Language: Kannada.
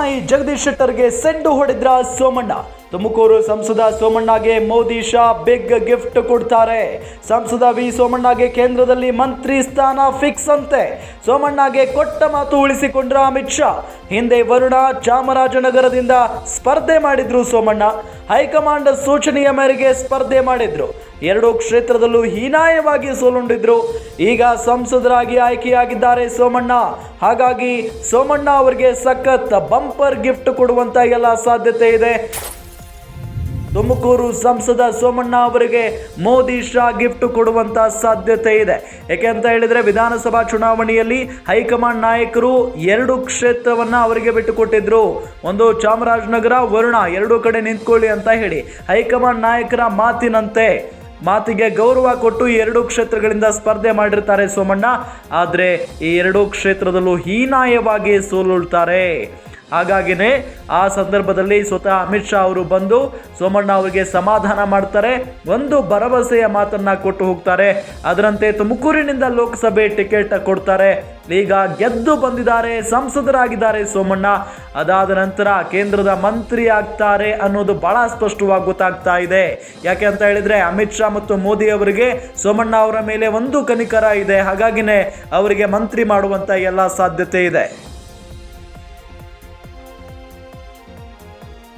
ಪ್ರಧಾನಿ ಜಗದೀಶ್ ಶೆಟ್ಟರ್ಗೆ ಸೆಂಡು ಹೊಡೆದ್ರ ಸೋಮಣ್ಣ. ತುಮಕೂರು ಸಂಸದ ಸೋಮಣ್ಣಗೆ ಮೋದಿ ಶಾ ಬಿಗ್ ಗಿಫ್ಟ್ ಕೊಡ್ತಾರೆ. ಸಂಸದ ವಿ ಸೋಮಣ್ಣಗೆ ಕೇಂದ್ರದಲ್ಲಿ ಮಂತ್ರಿ ಸ್ಥಾನ ಫಿಕ್ಸ್ ಅಂತೆ. ಸೋಮಣ್ಣಗೆ ಕೊಟ್ಟ ಮಾತು ಉಳಿಸಿಕೊಂಡ್ರ ಅಮಿತ್ ಶಾ. ಹಿಂದೆ ವರುಣ ಚಾಮರಾಜನಗರದಿಂದ ಸ್ಪರ್ಧೆ ಮಾಡಿದ್ರು ಸೋಮಣ್ಣ. ಹೈಕಮಾಂಡ್ ಸೂಚನೆಯ ಮೇರೆಗೆ ಸ್ಪರ್ಧೆ ಮಾಡಿದ್ರು. ಎರಡು ಕ್ಷೇತ್ರದಲ್ಲೂ ಹೀನಾಯವಾಗಿ ಸೋಲುಂಡಿದ್ರು. ಈಗ ಸಂಸದರಾಗಿ ಆಯ್ಕೆಯಾಗಿದ್ದಾರೆ ಸೋಮಣ್ಣ. ಹಾಗಾಗಿ ಸೋಮಣ್ಣ ಅವರಿಗೆ ಸಖತ್ ಬಂಪರ್ ಗಿಫ್ಟ್ ಕೊಡುವಂತ ಎಲ್ಲ ಸಾಧ್ಯತೆ ಇದೆ. ತುಮಕೂರು ಸಂಸದ ಸೋಮಣ್ಣ ಅವರಿಗೆ ಮೋದಿ ಶಾ ಗಿಫ್ಟ್ ಕೊಡುವಂತ ಸಾಧ್ಯತೆ ಇದೆ. ಯಾಕೆ ಅಂತ ಹೇಳಿದ್ರೆ ವಿಧಾನಸಭಾ ಚುನಾವಣೆಯಲ್ಲಿ ಹೈಕಮಾಂಡ್ ನಾಯಕರು ಎರಡು ಕ್ಷೇತ್ರವನ್ನ ಅವರಿಗೆ ಬಿಟ್ಟುಕೊಟ್ಟಿದ್ರು. ಒಂದು ಚಾಮರಾಜನಗರ, ವರುಣ ಎರಡು ಕಡೆ ನಿಂತ್ಕೊಳ್ಳಿ ಅಂತ ಹೇಳಿ. ಹೈಕಮಾಂಡ್ ನಾಯಕರ ಮಾತಿನಂತೆ ಮಾತಿಗೆ ಗೌರವ ಕೊಟ್ಟು ಎರಡು ಕ್ಷೇತ್ರಗಳಿಂದ ಸ್ಪರ್ಧೆ ಮಾಡಿರ್ತಾರೆ ಸೋಮಣ್ಣ. ಆದರೆ ಈ ಎರಡು ಕ್ಷೇತ್ರದಲ್ಲೂ ಹೀನಾಯವಾಗಿ ಸೋಲುಳ್ತಾರೆ. ಹಾಗಾಗಿನೇ ಆ ಸಂದರ್ಭದಲ್ಲಿ ಸ್ವತಃ ಅಮಿತ್ ಶಾ ಅವರು ಬಂದು ಸೋಮಣ್ಣ ಅವರಿಗೆ ಸಮಾಧಾನ ಮಾಡ್ತಾರೆ. ಒಂದು ಭರವಸೆಯ ಮಾತನ್ನ ಕೊಟ್ಟು ಹೋಗ್ತಾರೆ. ಅದರಂತೆ ತುಮಕೂರಿನಿಂದ ಲೋಕಸಭೆ ಟಿಕೆಟ್ ಕೊಡ್ತಾರೆ. ಈಗ ಗೆದ್ದು ಬಂದಿದ್ದಾರೆ, ಸಂಸದರಾಗಿದ್ದಾರೆ ಸೋಮಣ್ಣ. ಅದಾದ ನಂತರ ಕೇಂದ್ರದ ಮಂತ್ರಿ ಆಗ್ತಾರೆ ಅನ್ನೋದು ಬಹಳ ಸ್ಪಷ್ಟವಾಗಿ ಗೊತ್ತಾಗ್ತಾ ಇದೆ. ಯಾಕೆ ಅಂತ ಹೇಳಿದ್ರೆ ಅಮಿತ್ ಶಾ ಮತ್ತು ಮೋದಿ ಅವರಿಗೆ ಸೋಮಣ್ಣ ಅವರ ಮೇಲೆ ಒಂದು ಕನಿಕರ ಇದೆ. ಹಾಗಾಗಿನೇ ಅವರಿಗೆ ಮಂತ್ರಿ ಮಾಡುವಂತ ಎಲ್ಲ ಸಾಧ್ಯತೆ ಇದೆ.